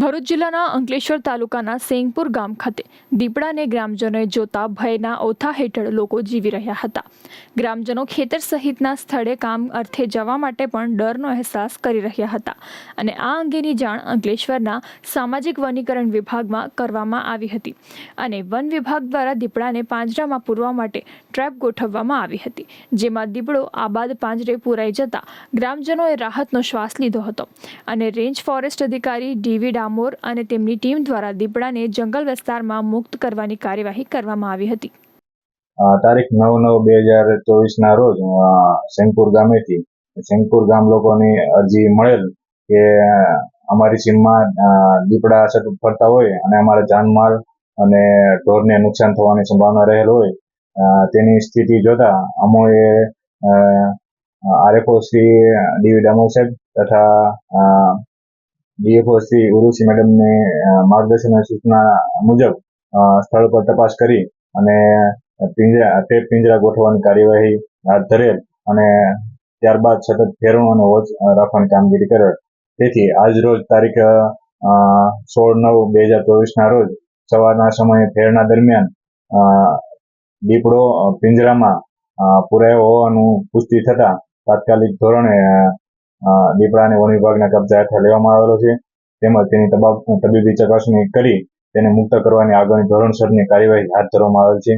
ભરૂચ જિલ્લાના અંકલેશ્વર તાલુકાના સેંગપુર ગામ ખાતે દીપડાને ગ્રામજનોએ જોતા ભયના ઓથા હેઠળ લોકો જીવી રહ્યા હતા. ગ્રામજનો ખેતર સહિતના સ્થળે કામ અર્થે જવા માટે પણ ડરનો અહેસાસ કરી રહ્યા હતા અને આ અંગેની જાણ અંકલેશ્વરના સામાજિક વનીકરણ વિભાગમાં કરવામાં આવી હતી અને વન વિભાગ દ્વારા દીપડાને પાંજરામાં પૂરવા માટે ટ્રેપ ગોઠવવામાં આવી હતી, જેમાં દીપડો આબાદ પાંજરે પૂરાઈ જતા ગ્રામજનોએ રાહતનો શ્વાસ લીધો હતો અને રેન્જ ફોરેસ્ટ અધિકારી ડીવી ડામોર અને તેમની ટીમ દ્વારા દીપડાને જંગલ વિસ્તારમાં મુક્ત કરવાની કાર્યવાહી કરવામાં આવી હતી. તારીખ નવ નવ બે હજાર ચોવીસના રોજ અ, ગામેથી સેંગપુર ગામ લોકોની અરજી મળેલ કે અમારી સીમમાં દીપડા સતત ફરતા હોય અને અમારા જાનમાલ અને ઢોરને નુકસાન થવાની સંભાવના રહેલ હોય તેની સ્થિતિ જોતા અમોએ આરએફઓ શ્રી ડીવી ડામોર સાહેબ તથા ડીએફઓ શ્રી મેડમને માર્ગદર્શન અને સૂચના મુજબ સ્થળ પર તપાસ કરી અને પિંજરા ટેપ પિંજરા ગોઠવવાની કાર્યવાહી હાથ ધરેલ અને ત્યારબાદ સતત ફેરવું અને વોચ રાખવાની કામગીરી કરેલ તેથી આજ રોજ તારીખ સોળ નવ બે હજાર ચોવીસના રોજ સવારના સમયે ફેરણા દરમિયાન દીપડો પિંજરામાં પુરાયો હોવાનું પુષ્ટિ થતા તાત્કાલિક ધોરણે અ, દીપડાને વન વિભાગના કબજા હેઠળ લેવામાં આવેલો છે. તેમજ તેની તબાબ તબીબી ચકાસણી કરી તેને મુક્ત કરવાની આગળની ધોરણસરની કાર્યવાહી હાથ ધરવામાં આવેલ છે.